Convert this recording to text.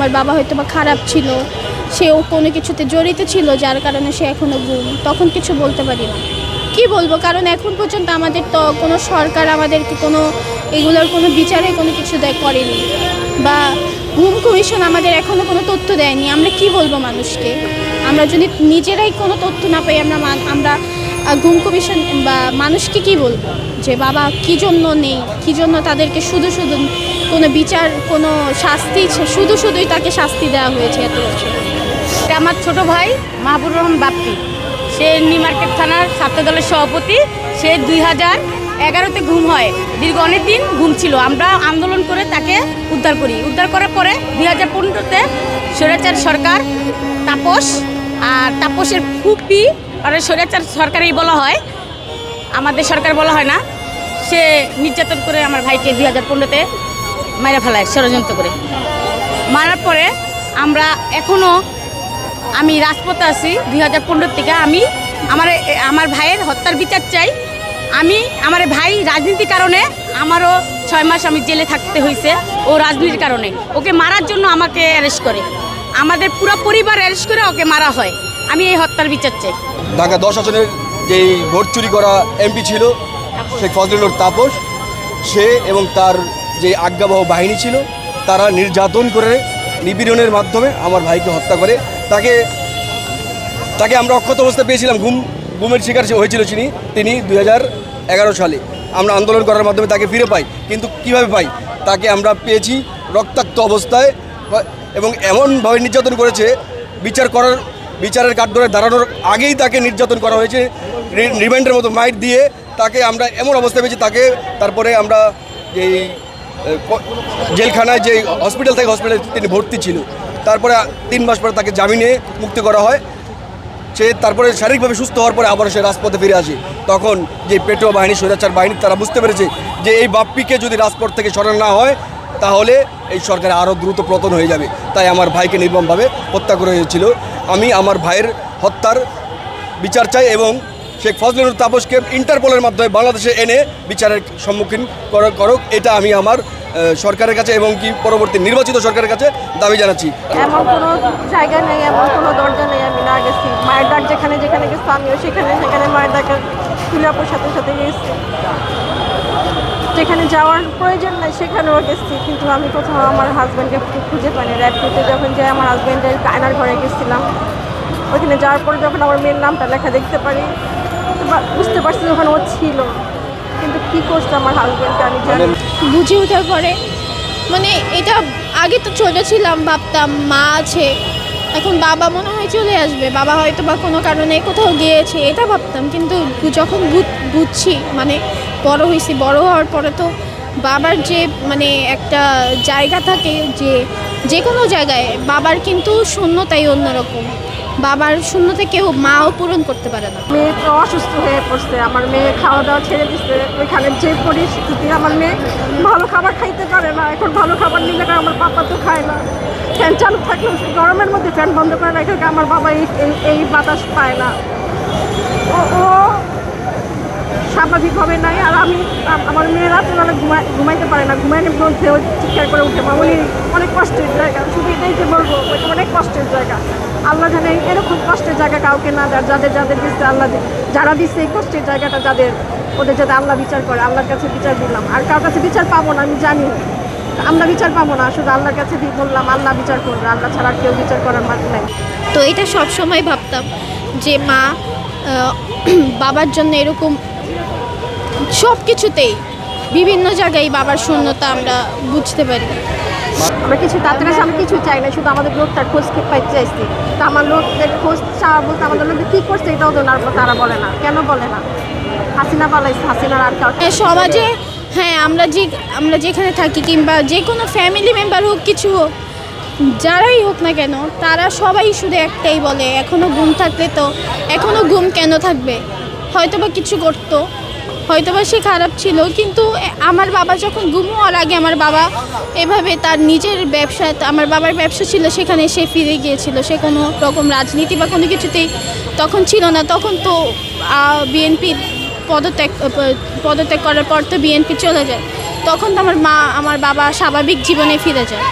আমার বাবা হয়তো বা খারাপ ছিল, সেও কোনো কিছুতে জড়িত ছিল, যার কারণে সে এখনও গুম। তখন কিছু বলতে পারি না। কি বলব? কারণ এখন পর্যন্ত আমাদের তো কোনো সরকার আমাদেরকে কোনো, এগুলোর কোনো বিচারে কোনো কিছু দেয় করেনি। বা ঘুম কমিশন আমাদের এখনও কোনো তথ্য দেয়নি। আমরা কি বলব মানুষকে? আমরা যদি নিজেরাই কোনো তথ্য না পাই, আমরা আমরা ঘুম কমিশন বা মানুষকে কি বলব? যে বাবা কি জন্য নেই? কি জন্য তাদেরকে শুধু শুধু কোনো বিচার, কোনো শাস্তি শুধু শুধুই তাকে শাস্তি দেওয়া হয়েছে এত বছর? আমার ছোট ভাই মাহবুর রহমান বাপ্পি। সে নিউ মার্কেট থানার ছাত্র দলের সভাপতি। সে দুই হাজার এগারোতে ঘুম হয়। দীর্ঘ অনেক দিন ঘুম ছিল। আমরা আন্দোলন করে তাকে উদ্ধার করি। উদ্ধার করার পরে দুই হাজার পনেরোতে সরকার তাপস, আর তাপসের ফুপি আর স্বৈরাচার সরকারই বলা হয়। আমাদের সরকার বলা হয় না। সে নির্যাতন করে আমার ভাইকে দুই হাজার পনেরোতে মেরে ফেলায়, ষড়যন্ত্র করে। মারার পরে আমরা এখনও আমি রাজপথে আছি, দুই হাজার পনেরো থেকে আমি আমার আমার ভাইয়ের হত্যার বিচার চাই। আমি, আমার ভাই রাজনীতির কারণে আমারও ছয় মাস আমি জেলে থাকতে হয়েছে ও রাজনীতির কারণে। ওকে মারার জন্য আমাকে অ্যারেস্ট করে। আমাদের পুরো পরিবার অ্যারেস্ট করে ওকে মারা হয়। আমি এই হত্যার বিচার চাই। ঢাকা দশ আসনের যেই ভোট চুরি করা এমপি ছিল শেখ ফজলুর তাপস সে এবং তার যে আজ্ঞাবহ বাহিনী ছিল তারা নির্যাতন করে নিপীড়নের মাধ্যমে আমার ভাইকে হত্যা করে। তাকে তাকে আমরা অক্ষত অবস্থায় পেয়েছিলাম ঘুম ঘুমের শিকার হয়েছিল তিনি তিনি দুই এগারো সালে। আমরা আন্দোলন করার মাধ্যমে তাকে ফিরে পাই কিন্তু কীভাবে পাই? তাকে আমরা পেয়েছি রক্তাক্ত অবস্থায় এবং এমনভাবে নির্যাতন করেছে বিচার করার বিচারের কাঠগড়ে দাঁড়ানোর আগেই তাকে নির্যাতন করা হয়েছে রি- রিমান্ডের মতো মাইট দিয়ে তাকে আমরা এমন অবস্থায় পেয়েছি, তাকে তারপরে আমরা এই জেলখানায় যে হসপিটাল থেকে, হসপিটালে তিনি ভর্তি ছিল। তারপরে তিন মাস পরে তাকে জামিনে মুক্তি করা হয়। সে তারপরে শারীরিকভাবে সুস্থ হওয়ার পরে আবার সে রাজপথে ফিরে আসে। তখন যে পেট্রো বাহিনী স্বৈরাচার বাহিনী, তারা বুঝতে পেরেছে যে এই বাপ্পিকে যদি রাজপথ থেকে সরানো না হয় তাহলে এই সরকার আরও দ্রুত পতন হয়ে যাবে। তাই আমার ভাইকে নির্মমভাবে হত্যা করে হয়েছিল আমি আমার ভাইয়ের হত্যার বিচার চাই এবং শেখ ফজলুর তাপসকে ইন্টারপোলের মাধ্যমে বাংলাদেশে এনে বিচারের সম্মুখীন করা- করুক। এটা আমি আমার সরকারের কাছে এবং কি পরবর্তী নির্বাচিত সরকারের কাছে দাবি জানাচ্ছি। এমন কোনো জায়গা নেই, এমন কোনো দরজা নেই আমি না গেছি। মায়ের ডাক যেখানে যেখানে গেছি, আমিও সেখানে সেখানে মায়ের ডাকে তুলাপুর সাথে সাথে গেছি। যেখানে যাওয়ার প্রয়োজন নাই, সেখানেও গেছি। কিন্তু আমি কোথাও আমার হাজব্যান্ডকে খুঁজে পাইনি। র্যাপিতে যখন যাই, আমার হাজব্যান্ডের আয়নার ঘরে গেছিলাম। ওইখানে যাওয়ার পরে যখন আমার মেয়ের নামটা লেখা দেখতে পারি বুঝতে পারছি যখন ও ছিল। কিন্তু কী করছে আমার হাজব্যান্ডকে আমি জানি। বুঝে ওঠার পরে মানে এটা আগে তো ছোট ছিলাম ভাবতাম মা আছে। এখন বাবা মনে হয় চলে আসবে। বাবা হয়তো বা কোনো কারণে কোথাও গিয়েছে, এটা ভাবতাম। কিন্তু যখন বুঝছি মানে বড় হয়েছি, বড় হওয়ার পরে তো বাবার যে মানে একটা জায়গা থাকে যে যে কোনো জায়গায় বাবার কিন্তু শূন্যতাই অন্যরকম। বাবার শূন্যতা কেউ মাও পূরণ করতে পারে না। মেয়ে তো অসুস্থ হয়ে পড়ছে, আমার মেয়ে খাওয়া দাওয়া ছেড়ে দিচ্ছে ওইখানে যে পরিস্থিতি, আমার মেয়ে ভালো খাবার খাইতে পারে না, এখন ভালো খাবার নিলে আমার পাপা তো খায় না। ফ্যান চালু থাকলেও গরমের মধ্যে ফ্যান বন্ধ করে রাখে আমার বাবা এই- এই বাতাস পায় না ও ও স্বাভাবিকভাবে নাই আর আমি আমার মেয়েরা তো ঘুমাই ঘুমাইতে পারে না। ঘুমাইনের মধ্যে ও চিৎকার করে উঠে মামনি অনেক কষ্টের জায়গা। শুধু এটাই যে বলব অনেক কষ্টের জায়গা। আল্লাহ জানে এরকম কষ্টের জায়গা কাউকে না দেয়, যাদের যাদের দিচ্ছে আল্লাহ যারা দিচ্ছে এই কষ্টের জায়গাটা যাদের, ওদের যাতে আল্লাহ বিচার করে। আল্লাহর কাছে বিচার দিলাম আর কার কাছে বিচার পাবো না, আমি জানি। আমরা বিচার পাবো না, শুধু আল্লাহর কাছে দিয়ে বললাম, আল্লাহ বিচার করবে। আল্লাহ ছাড়া কেউ বিচার করার মানে নাই। তো এটা সব সময় ভাবতাম যে মা বাবার জন্য এরকম সব কিছুতেই বিভিন্ন জায়গায় বাবার শূন্যতা আমরা বুঝতে পারি। আমরা কিছু তাদের কাছে আমি কিছু চাই না শুধু আমাদের লোকটার খোঁজ পাইতে চাইছি। তা আমার লোকদের খোঁজ চাওয়া বলতে আমাদের লোকদের কী করছে এটাও তো না- তারা বলে না। কেন বলে না? হাসিনা পালাইছে হাসিনার আর কাউ হ্যাঁ, সমাজে হ্যাঁ আমরা যে আমরা যেখানে থাকি কিংবা যে কোনো ফ্যামিলি মেম্বার হোক কিছু হোক যারাই হোক না কেন তারা সবাই শুধু একটাই বলে এখনও ঘুম থাকলে তো এখনও ঘুম কেন থাকবে? হয়তো বা কিছু করতো হয়তো বা সে খারাপ ছিল, কিন্তু আমার বাবা যখন ঘুম হওয়ার আগে আমার বাবা এভাবে তার নিজের ব্যবসা, আমার বাবার ব্যবসা ছিল সেখানে সে ফিরে গিয়েছিল। সে কোনো রকম রাজনীতি বা কোনো কিছুতেই তখন ছিল না। তখন তো বিএনপি পদত্যাগ পদত্যাগ করার পর তো বিএনপি চলে যায়। তখন তো আমার মা, আমার বাবা স্বাভাবিক জীবনে ফিরে যায়।